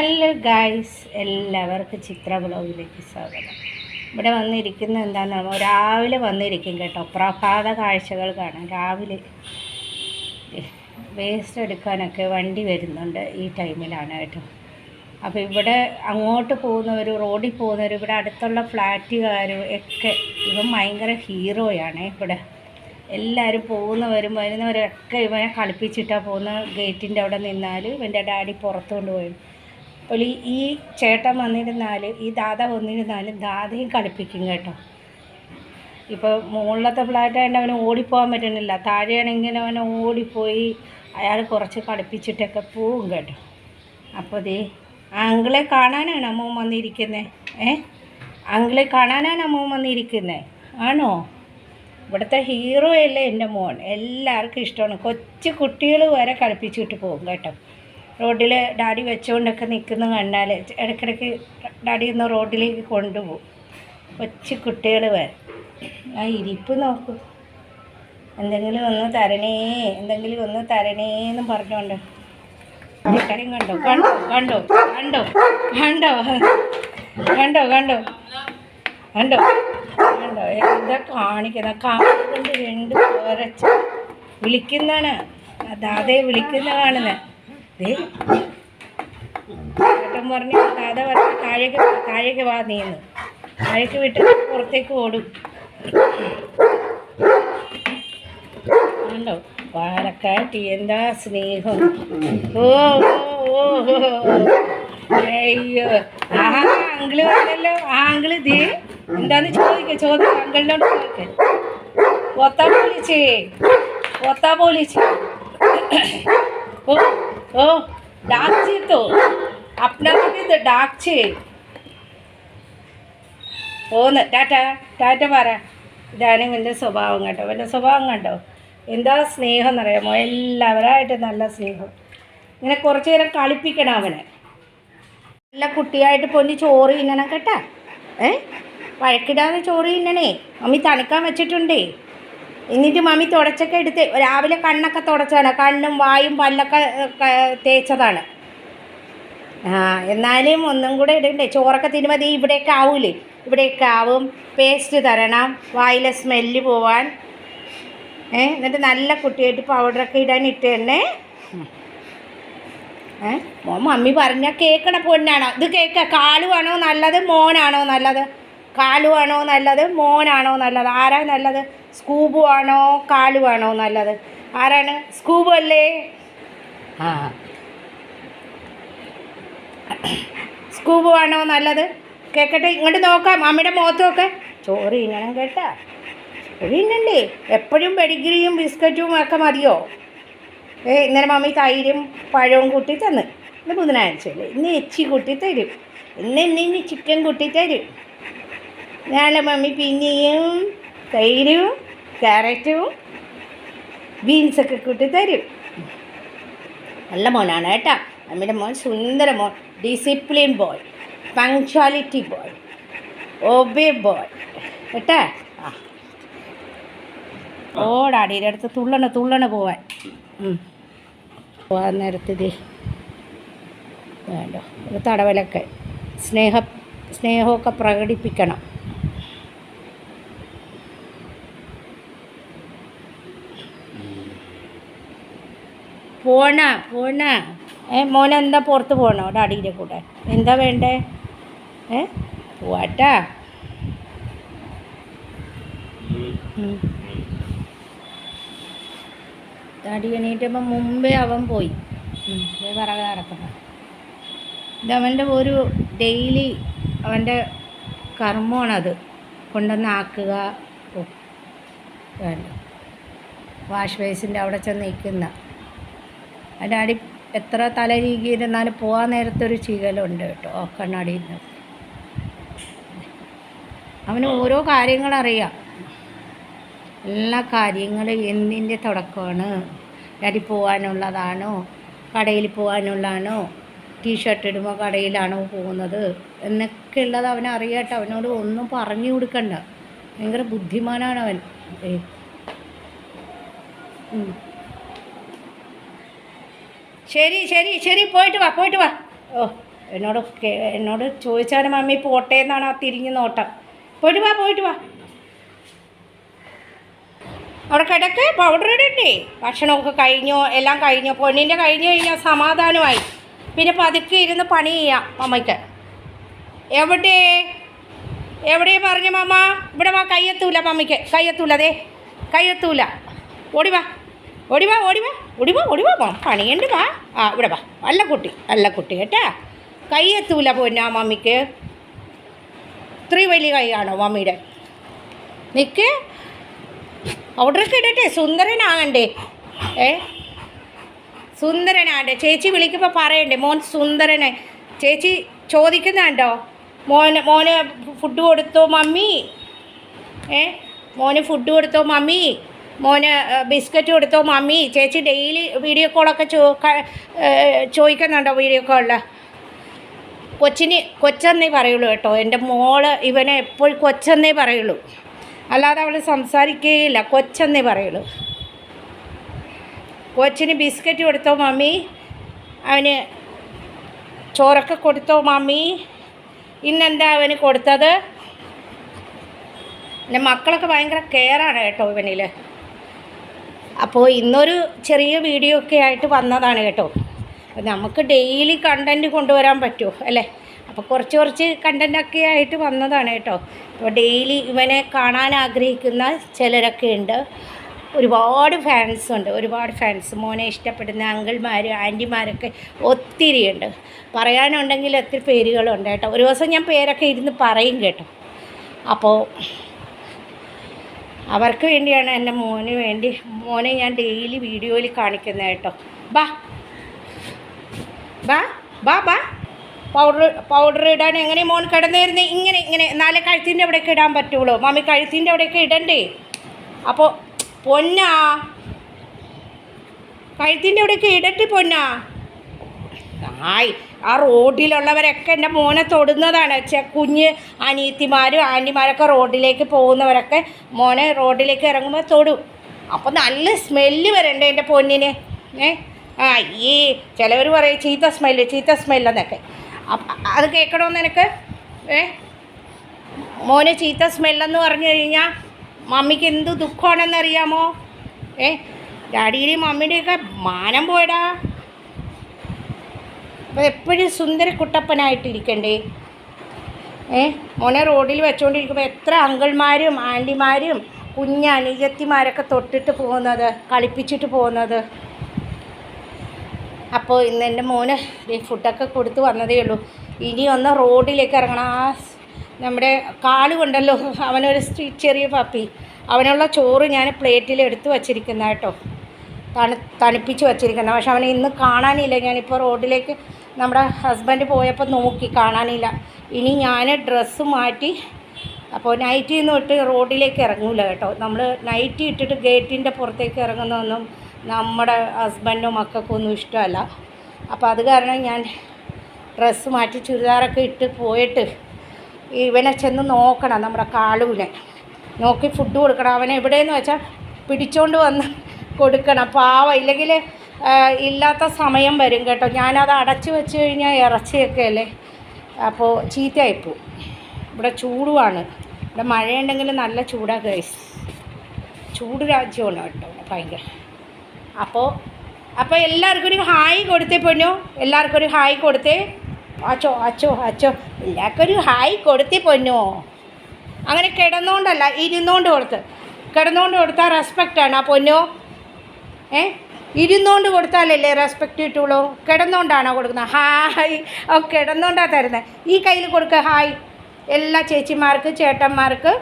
Hello guys എല്ലാവർക്കും ചിത്ര ബ്ലോഗിലേക്ക് സ്വാഗതം. ഇവിടെ വന്നിരിക്കുന്ന എന്താണെന്ന് രാവിലെ വന്നിരിക്കും കേട്ടോ. പ്രഭാത കാഴ്ചകൾ കാണാം രാവിലെ വേസ്റ്റ് എടുക്കാനൊക്കെ വണ്ടി വരുന്നുണ്ട് ഈ ടൈമിലാണ് കേട്ടോ. അപ്പോൾ ഇവിടെ അങ്ങോട്ട് പോകുന്നവർ റോഡിൽ പോകുന്നവർ ഇവിടെ അടുത്തുള്ള ഫ്ലാറ്റുകാരും ഒക്കെ ഇവൻ ഭയങ്കര ഹീറോയാണ് ഇവിടെ. എല്ലാവരും പോകുന്നവരും വരുന്നവരൊക്കെ ഇവനെ കളിപ്പിച്ചിട്ടാണ് പോകുന്ന ഗേറ്റിന്റെ അവിടെ നിന്നാൽ ഇവന്റെ ഡാഡി പുറത്തു കൊണ്ടുപോയി അപ്പോൾ ഈ ചേട്ടൻ വന്നിരുന്നാൽ ഈ ദാദ വന്നിരുന്നാലും ദാദയും കളിപ്പിക്കും കേട്ടോ. ഇപ്പോൾ മുകളിലത്തെ ഫ്ലാറ്റായിട്ട് അവന് ഓടിപ്പോകാൻ പറ്റുന്നില്ല താഴെയാണെങ്കിൽ അവൻ ഓടിപ്പോയി അയാൾ കുറച്ച് കളിപ്പിച്ചിട്ടൊക്കെ പോവും കേട്ടോ. അപ്പോൾ ദേ അങ്കിളെ കാണാനാണ് അമ്മ വന്നിരിക്കുന്നത് ഏ? അങ്കിളെ കാണാനാണ് അമ്മ വന്നിരിക്കുന്നത് ആണോ? ഇവിടുത്തെ ഹീറോ അല്ലേ എന്റെ മോൻ. എല്ലാവർക്കും ഇഷ്ടമാണ്. കൊച്ചു കുട്ടികൾ വരെ കളിപ്പിച്ചിട്ട് പോകും കേട്ടോ. റോഡിൽ ഡാഡി വെച്ചുകൊണ്ടൊക്കെ നിൽക്കുന്ന കണ്ടാൽ ഇടയ്ക്കിടയ്ക്ക് ഡാഡി ഒന്ന് റോഡിലേക്ക് കൊണ്ടുപോകും. കൊച്ചു കുട്ടികൾ വരെ ആ ഇരിപ്പ് നോക്കൂ. എന്തെങ്കിലും ഒന്ന് തരണേ എന്തെങ്കിലും ഒന്ന് തരണേ എന്നും പറഞ്ഞുകൊണ്ട് കണ്ടോ? കണ്ടോ? കണ്ടോ? കണ്ടോ? കണ്ടോ? കണ്ടോ? കണ്ടോ? കണ്ടോ? കണ്ടോ? എന്താ കാണിക്കുന്ന? കാണിക്കൊണ്ട് രണ്ട് വിളിക്കുന്നതാണ്. അതാതെ വിളിക്കുന്ന കാണുന്നത് ദേ. ചേട്ടൻ പറഞ്ഞു ദാദ പറഞ്ഞു താഴേക്ക് താഴേക്ക് വാ നീന്ന്. താഴേക്ക് വിട്ട് പുറത്തേക്ക് ഓടും. കണ്ടോ? പാലക്കാട്ടി എന്താ സ്നേഹം. ഓ ഓ. അയ്യോ. ആ അങ്കിൾ വന്നല്ലോ. ആ അങ്കിൾ ദേ. എന്താന്ന് ചോദിക്ക? ചോദിക്ക അങ്കിളിനോട് ചോദിക്ക. ഒത്താ പോലീച്ചേ ഒത്താ പോലിച്ചേ ও ও ডাকছে তো। আপনাদেরকে তো ডাকছে। പോന്ന് ടാറ്റ ടാറ്റ പറ। ഇതാണ് ഇവന്റെ സ്വഭാവം കേട്ടോ ഇവന്റെ സ്വഭാവം കണ്ടോ? എന്താ സ്നേഹം എന്നറിയാമോ? എല്ലാവരായിട്ടും നല്ല സ്നേഹം. ഇങ്ങനെ കുറച്ച് നേരം കളിപ്പിക്കണം അവനെ. നല്ല കുട്ടിയായിട്ട് പൊന്നി ചോറ് തിന്നണം കേട്ടാ. ഏ? വഴക്കിടാതെ ചോറ് തിന്നണേ. അമ്മി തണുക്കാൻ വെച്ചിട്ടുണ്ടേ. എന്നിട്ട് മമ്മി തുടച്ചൊക്കെ എടുത്ത് രാവിലെ കണ്ണൊക്കെ തുടച്ചതാണ്. കണ്ണും വായും പല്ലൊക്കെ തേച്ചതാണ്. ആ എന്നാലും ഒന്നും കൂടെ ഇടണ്ടേ. ചോറൊക്കെ ദേ ഇവിടെയൊക്കെ ആവൂലേ? ഇവിടെയൊക്കെ ആവും. പേസ്റ്റ് തരണം. വായിലെ സ്മെല്ല് പോവാൻ. ഏ എന്നിട്ട് നല്ല കുട്ടിയായിട്ട് പൗഡറൊക്കെ ഇടാൻ ഇട്ട് തന്നെ. ഏ മോ മമ്മി പറഞ്ഞാൽ കേൾക്കണ പൊന്നാണോ? ഇത് കേക്ക. കാലുവാണോ നല്ലത്? മോനാണോ നല്ലത്? കാലുവാണോ നല്ലത്? മോനാണോ നല്ലത്? ആരാ നല്ലത്? സ്കൂബു ആണോ കാലുവാണോ നല്ലത്? ആരാണ്? സ്കൂബു അല്ലേ? ആ. സ്കൂബു ആണോ നല്ലത്? കേൾക്കട്ടെ ഇങ്ങോട്ട് നോക്കാം. അമ്മയുടെ മുഖത്ത് നോക്കെ ചോറ് ഇങ്ങനെ കേട്ടാ. ചോറ് എപ്പോഴും പെഡിഗ്രിയും ബിസ്ക്കറ്റും ഒക്കെ മതിയോ? ഏ ഇന്നലെ മമ്മി തൈരും പഴവും കൂട്ടി തന്ന്. ഇന്ന് ബുധനാഴ്ചയല്ലേ ഇന്ന് എച്ചി കൂട്ടി തരും. ഇന്ന് ഇന്ന് ഇനി ചിക്കൻ കൂട്ടി തരും. നാളെ മമ്മി പിന്നെയും തൈരും ക്യാരറ്റും ബീൻസൊക്കെ കൂട്ടി തരും. നല്ല മോനാണ് കേട്ടാ. നമ്മുടെ മോൻ സുന്ദര മോൻ discipline boy punctuality boy obey boy കേട്ടാ? ആ. ഓടാടിയുടെ അടുത്ത് തുള്ളണ തുള്ളണ പോവാൻ. പോവാൻ നേരത്തിത് വേണ്ട ഒരു തടവലൊക്കെ. സ്നേഹ സ്നേഹമൊക്കെ പ്രകടിപ്പിക്കണം. പോണ പോണ. ഏ മോനെ എന്താ പുറത്ത് പോകണോ ഡാഡിയുടെ കൂടെ. എന്താ വേണ്ടേ? ഏ പോവാട്ടാ. ഡാഡി എണീറ്റപ്പോൾ മുമ്പേ അവൻ പോയി. പിറകെ നടക്കണം ഇതവന്റെ ഒരു ഡെയിലി അവന്റെ കർമ്മമാണത്. കൊണ്ടുവന്ന് ആക്കുക വേണ്ട. വാഷ് ബേസിന്റെ അവിടെ ചെന്ന് നിൽക്കുന്ന. ആ അടി എത്ര തല ചീകിയിരുന്നാലും പോകാൻ നേരത്തെ ഒരു ചീകലുണ്ട് കേട്ടോ കണ്ണാടിയിൽ നിന്ന് അവന് ഓരോ കാര്യങ്ങളറിയാം. എല്ലാ കാര്യങ്ങളും എന്തിന്റെ തുടക്കമാണ്? ഡാഡി പോകാനുള്ളതാണോ കടയിൽ പോകാനുള്ളതാണോ ടീഷർട്ട് ഇടുമ്പോൾ കടയിലാണോ പോകുന്നത്? എന്നൊക്കെ ഉള്ളത് അവൻ അറിയട്ടെ അവനോട് ഒന്നും പറഞ്ഞു കൊടുക്കണ്ട. ഭയങ്കര ബുദ്ധിമാനാണ് അവൻ. ഏ. ശരി ശരി ശരി പോയിട്ട് വാ പോയിട്ട് വാ. ഓ എന്നോട് എന്നോട് ചോദിച്ചാൽ മമ്മി പോട്ടെ എന്നാണ് ആ തിരിഞ്ഞ് നോട്ടം. പോയിട്ട് വാ പോയിട്ട് വാ. അവിടെ കിടക്ക് പൗഡർ ഇടണ്ടേ? ഭക്ഷണമൊക്കെ കഴിഞ്ഞോ എല്ലാം കഴിഞ്ഞോ? പൊന്നിന്റെ കഴിഞ്ഞു കഴിഞ്ഞാൽ സമാധാനമായി. പിന്നെ പതുക്കെ ഇരുന്ന് പണി ചെയ്യാം മമ്മയ്ക്ക് എവിടെ? എവിടെ പറഞ്ഞു മമ്മ ഇവിടെ വാ കയ്യെത്തൂല മമ്മിക്ക് കയ്യെത്തൂല അതെ കയ്യെത്തൂല. ഓടി വാ. ഓടിവാ ഓടിവാ ഓടി വാ ഓടി വാ വാ പണിയുണ്ട് വാ. ആ ഇവിടെ വാ. അല്ല കുട്ടി അല്ല കുട്ടി കേട്ടാ? കൈ എത്തൂല പോന്നാ മമ്മിക്ക്. ഇത്രയും വലിയ കൈയാണോ മമ്മിയുടെ? നിൽക്ക് പൗഡറൊക്കെ ഇടട്ടെ സുന്ദരനാകണ്ടേ. ഏ? സുന്ദരനാണ്ടേ ചേച്ചി വിളിക്കുമ്പോൾ പറയണ്ടേ മോൻ സുന്ദരനെ. ചേച്ചി ചോദിക്കുന്നുണ്ടോ? മോന് മോന് ഫുഡ് കൊടുത്തോ മമ്മി? ഏ? മോന് ഫുഡ് കൊടുത്തോ മമ്മി? മോന് ബിസ്ക്കറ്റ് കൊടുത്തോ മമ്മി ചേച്ചി ഡെയിലി വീഡിയോ കോളൊക്കെ ചോ ചോദിക്കുന്നുണ്ടോ വീഡിയോ കോളിൽ കൊച്ചിന് കൊച്ചെന്നേ പറയുള്ളൂ കേട്ടോ. എന്റെ മോൾ ഇവനെ എപ്പോഴും കൊച്ചെന്നേ പറയുള്ളൂ. അല്ലാതെ അവൾ സംസാരിക്കുകയില്ല കൊച്ചെന്നേ പറയുള്ളൂ. കൊച്ചിന് ബിസ്ക്കറ്റ് കൊടുത്തോ മമ്മി? അവന് ചോറൊക്കെ കൊടുത്തോ മമ്മി? ഇന്നെന്താ അവന് കൊടുത്തത്? എന്റെ മക്കളൊക്കെ ഭയങ്കര കെയറാണ് കേട്ടോ ഇവനിൽ അപ്പോൾ ഇന്നൊരു ചെറിയ വീഡിയോ ഒക്കെ ആയിട്ട് വന്നതാണ് കേട്ടോ. നമുക്ക് ഡെയിലി കണ്ടന്റ് കൊണ്ടുവരാൻ പറ്റുമോ അല്ലേ? അപ്പോൾ കുറച്ച് കുറച്ച് കണ്ടന്റൊക്കെ ആയിട്ട് വന്നതാണ് കേട്ടോ. അപ്പോൾ ഡെയിലി ഇവനെ കാണാൻ ആഗ്രഹിക്കുന്ന ചിലരൊക്കെ ഉണ്ട്. ഒരുപാട് ഫാൻസ് ഉണ്ട് ഒരുപാട് ഫാൻസ് മോനെ ഇഷ്ടപ്പെടുന്ന അങ്കിൾമാർ ആന്റിമാരൊക്കെ ഒത്തിരി ഉണ്ട്. പറയാനുണ്ടെങ്കിൽ ഒത്തിരി പേരുകളുണ്ട് കേട്ടോ. ഒരു ദിവസം ഞാൻ പേരൊക്കെ ഇരുന്ന് പറയും കേട്ടോ. അപ്പോൾ അവർക്ക് വേണ്ടിയാണ് എന്റെ മോന് വേണ്ടി മോനെ ഞാൻ ഡെയിലി വീഡിയോയിൽ കാണിക്കുന്നത് കേട്ടോ. ബാ. ബാ ബാ ബാ. പൗഡർ പൗഡർ ഇടാൻ എങ്ങനെ മോൻ കിടന്നിരുന്നേ? ഇങ്ങനെ ഇങ്ങനെ. നാളെ കഴുത്തിന്റെ അവിടെയൊക്കെ ഇടാൻ പറ്റുള്ളൂ. മമ്മി കഴുത്തിന്റെ അവിടെയൊക്കെ ഇടണ്ടേ? അപ്പോൾ പൊന്നാ. കഴുത്തിന്റെ അവിടെയൊക്കെ ഇടട്ടെ പൊന്നാ. ആയി. ആ റോഡിലുള്ളവരൊക്കെ എന്റെ മോനെ തൊടുന്നതാണ്. ചെ കുഞ്ഞ് അനിയത്തിമാരും ആന്റിമാരൊക്കെ റോഡിലേക്ക് പോകുന്നവരൊക്കെ മോനെ റോഡിലേക്ക് ഇറങ്ങുമ്പോൾ തൊടും. അപ്പോൾ നല്ല സ്മെല്ല് വരണ്ട എന്റെ പൊന്നിന്? ഏ? ആ ഈ ചിലവർ പറയും ചീത്ത സ്മെല്ല് ചീത്ത സ്മെല്ലെന്നൊക്കെ. അത് കേൾക്കണമെന്ന് എനിക്ക് ഏ? മോന് ചീത്ത സ്മെല്ലെന്ന് പറഞ്ഞു കഴിഞ്ഞാൽ മമ്മിക്ക് എന്ത് ദുഃഖമാണെന്നറിയാമോ? ഏ? ഡാഡിയുടെയും മമ്മിയുടെയൊക്കെ മാനം പോയടാ. അപ്പോൾ എപ്പോഴും സുന്ദര കുട്ടപ്പനായിട്ടിരിക്കണ്ടേ? ഏ? മോനെ റോഡിൽ വെച്ചുകൊണ്ടിരിക്കുമ്പോൾ എത്ര അങ്കിൾമാരും ആന്റിമാരും കുഞ്ഞ അനുജത്തിമാരൊക്കെ തൊട്ടിട്ട് പോകുന്നത് കളിപ്പിച്ചിട്ട് പോകുന്നത്. അപ്പോൾ ഇന്ന് എന്റെ മോന് ഫുഡൊക്കെ കൊടുത്ത് വന്നതേ ഉള്ളൂ. ഇനി ഒന്ന് റോഡിലേക്ക് ഇറങ്ങണം. ആ നമ്മുടെ കാൾ കൊണ്ടല്ലോ അവനൊരു ചെറിയ പപ്പി. അവനുള്ള ചോറ് ഞാൻ പ്ലേറ്റിൽ എടുത്ത് വച്ചിരിക്കുന്ന കേട്ടോ. തണു തണുപ്പിച്ച് വച്ചിരിക്കുന്നത് പക്ഷെ അവനെ ഇന്ന് കാണാനില്ല. ഞാനിപ്പോൾ റോഡിലേക്ക് നമ്മുടെ ഹസ്ബൻഡ് പോയപ്പോൾ നോക്കി കാണാനില്ല. ഇനി ഞാൻ ഡ്രസ്സ് മാറ്റി അപ്പോൾ നൈറ്റിൽ നിന്ന് ഇട്ട് റോഡിലേക്ക് ഇറങ്ങൂല കേട്ടോ. നമ്മൾ നൈറ്റി ഇട്ടിട്ട് ഗേറ്റിന്റെ പുറത്തേക്ക് ഇറങ്ങുന്നതൊന്നും നമ്മുടെ ഹസ്ബൻഡും മക്കൾക്കൊന്നും ഇഷ്ടമല്ല. അപ്പോൾ അത് കാരണം ഞാൻ ഡ്രസ്സ് മാറ്റി ചുരിദാറൊക്കെ ഇട്ട് പോയിട്ട് ഇവനെ ചെന്ന് നോക്കണം നമ്മുടെ കാളുവിനെ നോക്കി ഫുഡ് കൊടുക്കണം. അവനെ എവിടെയെന്ന് വെച്ചാൽ പിടിച്ചോണ്ട് വന്ന് കൊടുക്കണം. പാവ. ഇല്ലെങ്കിൽ ഇല്ലാത്ത സമയം വരും കേട്ടോ. ഞാനത് അടച്ചു വെച്ച് കഴിഞ്ഞാൽ ഇറച്ചിയൊക്കെ അല്ലേ? അപ്പോൾ ചീത്തയായിപ്പോവും. ഇവിടെ ചൂടുമാണ് ഇവിടെ മഴയുണ്ടെങ്കിൽ നല്ല ചൂടാണ് ഗൈസ് ചൂട് രാജ്യമാണ് കേട്ടോ ഭയങ്കര. അപ്പോൾ അപ്പോൾ എല്ലാവർക്കും ഒരു ഹായ് കൊടുത്തേ പൊന്നു? എല്ലാവർക്കും ഒരു ഹായ് കൊടുത്തേ? അച്ചോ അച്ചോ അച്ചോ. എല്ലാവർക്കും ഒരു ഹായ് കൊടുത്തേ പൊന്നോ? അങ്ങനെ കിടന്നുകൊണ്ടല്ല ഇരുന്നുകൊണ്ട് കൊടുത്ത്. കിടന്നുകൊണ്ട് കൊടുത്താൽ റെസ്പെക്റ്റാണ് ആ പൊന്നോ? ഏ? ഇരുന്നുകൊണ്ട് കൊടുത്താലല്ലേ റെസ്പെക്റ്റ് കിട്ടുള്ളൂ? കിടന്നുകൊണ്ടാണോ കൊടുക്കുന്നത്? ഹായ്. ഓ കിടന്നുകൊണ്ടാണ് തരുന്നത് ഈ കയ്യിൽ കൊടുക്കുക ഹായ്. എല്ലാ ചേച്ചിമാർക്ക് ചേട്ടന്മാർക്ക്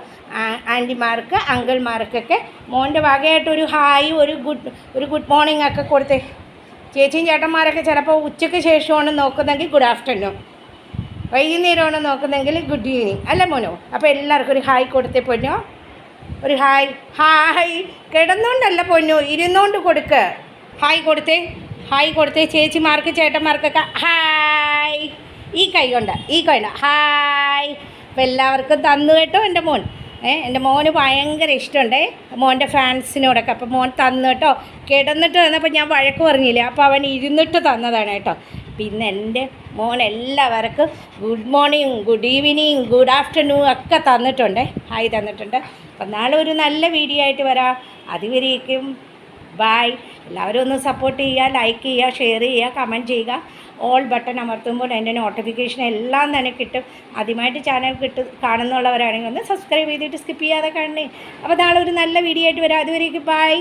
ആന്റിമാർക്ക് അങ്കിൾമാർക്കൊക്കെ മോന്റെ വകയായിട്ട് ഒരു ഹായ് ഒരു ഗുഡ് ഒരു ഗുഡ് മോർണിംഗ് ഒക്കെ കൊടുത്തേ. ചേച്ചിയും ചേട്ടന്മാരൊക്കെ ചിലപ്പോൾ ഉച്ചയ്ക്ക് ശേഷമാണ് നോക്കുന്നതെങ്കിൽ ഗുഡ് ആഫ്റ്റർനൂൺ വൈകുന്നേരമാണ് നോക്കുന്നതെങ്കിൽ ഗുഡ് ഈവനിങ് അല്ല മോനോ? അപ്പോൾ എല്ലാവർക്കും ഒരു ഹായ് കൊടുത്തേ പൊന്നോ. ഒരു ഹായ്. ഹായ്. കിടന്നുകൊണ്ടല്ല പൊന്നു ഇരുന്നുകൊണ്ട് കൊടുക്ക്. ഹായ് കൊടുത്തേ. ഹായ് കൊടുത്തേ. ചേച്ചിമാർക്ക് ചേട്ടന്മാർക്കൊക്കെ ഹായ് ഈ കൈ കൊണ്ട് ഈ കൈ കൊണ്ട് ഹായ് അപ്പം എല്ലാവർക്കും തന്നു കേട്ടോ എന്റെ മോൻ. ഏഹ് എന്റെ മോന് ഭയങ്കര ഇഷ്ടമുണ്ടേ. മോന്റെ ഫാൻസിനോടൊക്കെ. അപ്പോൾ മോൻ തന്നു കേട്ടോ. കിടന്നിട്ട് തന്നപ്പോൾ ഞാൻ വഴക്ക് പറഞ്ഞില്ലേ? അപ്പോൾ അവൻ ഇരുന്നിട്ട് തന്നതാണ് കേട്ടോ. പിന്നെ എന്റെ മോൻ എല്ലാവർക്കും good morning good evening good afternoon ഒക്കെ തന്നിട്ടുണ്ട്. ഹായ് തന്നിട്ടുണ്ട്. അപ്പം നാളെ ഒരു നല്ല വീഡിയോ ആയിട്ട് വരാം. അതുവരേക്കും ബായ് എല്ലാവരും ഒന്ന് സപ്പോർട്ട് ചെയ്യുക ലൈക്ക് ചെയ്യുക ഷെയർ ചെയ്യുക കമന്റ് ചെയ്യുക. ഓൾ ബട്ടൺ അമർത്തുമ്പോൾ എന്റെ നോട്ടിഫിക്കേഷൻ എല്ലാം തന്നെ കിട്ടും. ആദ്യമായിട്ട് ചാനൽ കിട്ടും കാണുന്നുള്ളവരാണെങ്കിൽ ഒന്ന് സബ്സ്ക്രൈബ് ചെയ്തിട്ട് സ്കിപ്പ് ചെയ്യാതെ കാണണേ. അപ്പോൾ നാളെ ഒരു നല്ല വീഡിയോ ആയിട്ട് വരാം. അതുവരേക്ക് ബായ്